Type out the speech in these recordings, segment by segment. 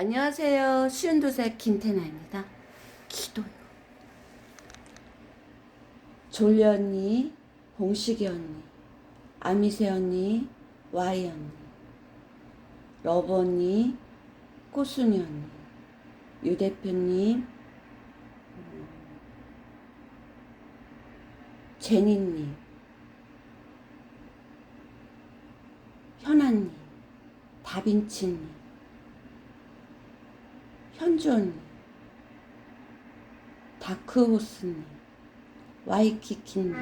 안녕하세요. 쉬운도색 김태나입니다. 기도요. 졸리 언니, 봉식이 언니, 아미새 언니, 와이 언니, 러브 언니, 꽃순이 언니, 유 대표님, 음, 제니님, 현아님, 다빈치님, 언니, 다크호스님, 와이키키님,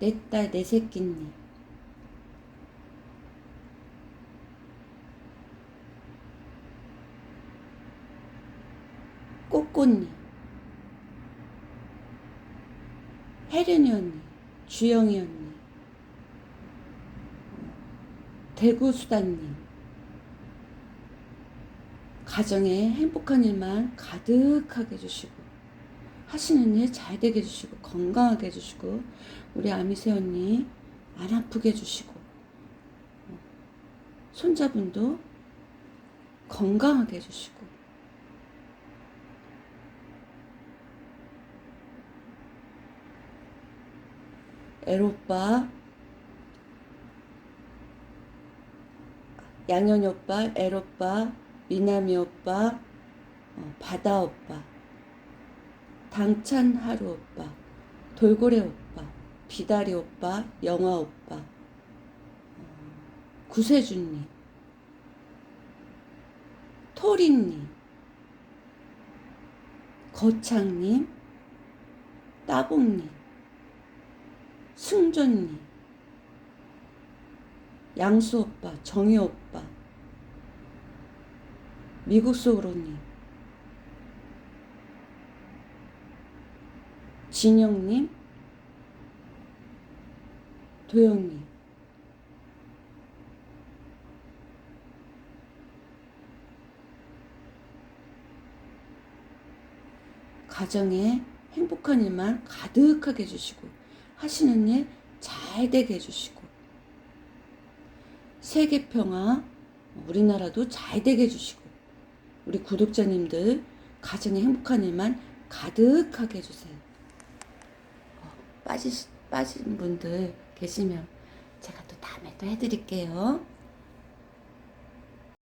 내 딸, 내 새끼님, 꼬꼬님, 혜련이 언니, 주영이 언니, 대구수다님, 가정에 행복한 일만 가득하게 해주시고 하시는 일 잘 되게 해주시고 건강하게 해주시고 우리 아미새 언니 안 아프게 해주시고 손자분도 건강하게 해주시고. 애로빠 양현이 오빠, 애로빠, 미나미 오빠, 어, 바다 오빠, 당찬 하루 오빠, 돌고래 오빠, 비다리 오빠, 영화 오빠, 어, 구세준님, 토리님, 거창님, 따봉님, 승조님, 양수 오빠, 정희 오빠, 미국 소로님, 진영님, 도영님, 가정에 행복한 일만 가득하게 해주시고 하시는 일 잘 되게 해주시고 세계 평화 우리나라도 잘 되게 해주시고 우리 구독자님들 가정에 행복한 일만 가득하게 해주세요. 어, 빠지 빠진 분들 계시면 제가 또 다음에 또 해드릴게요.